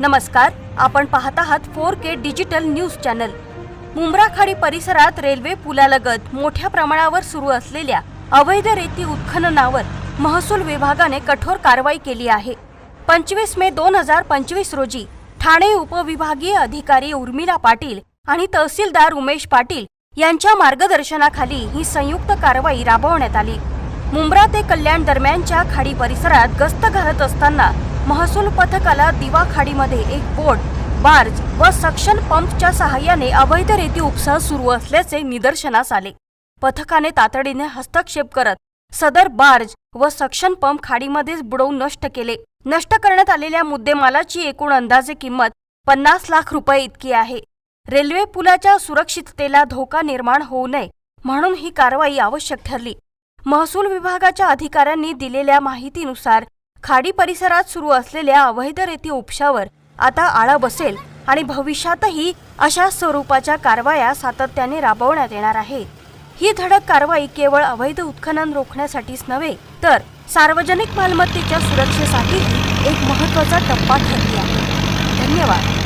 नमस्कार आपण पाहत आहात four K digital news channel. Mumbra खाडी परिसरात रेल्वे पुलालगत मोठ्या प्रमाणावर सुरू असलेल्या अवैध रेती उत्खननावर महसूल विभागाने कठोर कारवाई केली आहे. पंचवीस मे दोन हजार पंचवीस रोजी ठाणे उपविभागीय अधिकारी उर्मिला पाटील आणि तहसीलदार उमेश पाटील यांच्या मार्गदर्शनाखाली ही संयुक्त कारवाई राबवण्यात आली. मुंब्रा ते कल्याण दरम्यानच्या खाडी परिसरात गस्त घालत असताना महसूल पथकाला दिवा खाडीमध्ये एक बोट बार्ज व सक्शन पंपच्या सहाय्याने अवैध रेती उपसा सुरू असल्याचे निदर्शनास आले. पथकाने तातडीने हस्तक्षेप करत सदर बार्ज व सक्शन पंप खाडीमध्येच बुडवून नष्ट केले. नष्ट करण्यात आलेल्या मुद्देमालाची एकूण अंदाजे किंमत पन्नास लाख रुपये इतकी आहे. रेल्वे पुलाच्या सुरक्षिततेला धोका निर्माण होऊ नये म्हणून ही कारवाई आवश्यक ठरली. महसूल विभागाच्या अधिकाऱ्यांनी दिलेल्या माहितीनुसार खाडी परिसरात सुरू असलेल्या अवैध रेती उपशावर आता आळा बसेल आणि भविष्यातही अशा स्वरूपाच्या कारवाया सातत्याने राबवण्यात येणार आहे. ही धडक कारवाई केवळ अवैध उत्खनन रोखण्यासाठीच नव्हे तर सार्वजनिक मालमत्तेच्या सुरक्षेसाठीही एक महत्त्वाचा टप्पा ठरली आहे. धन्यवाद.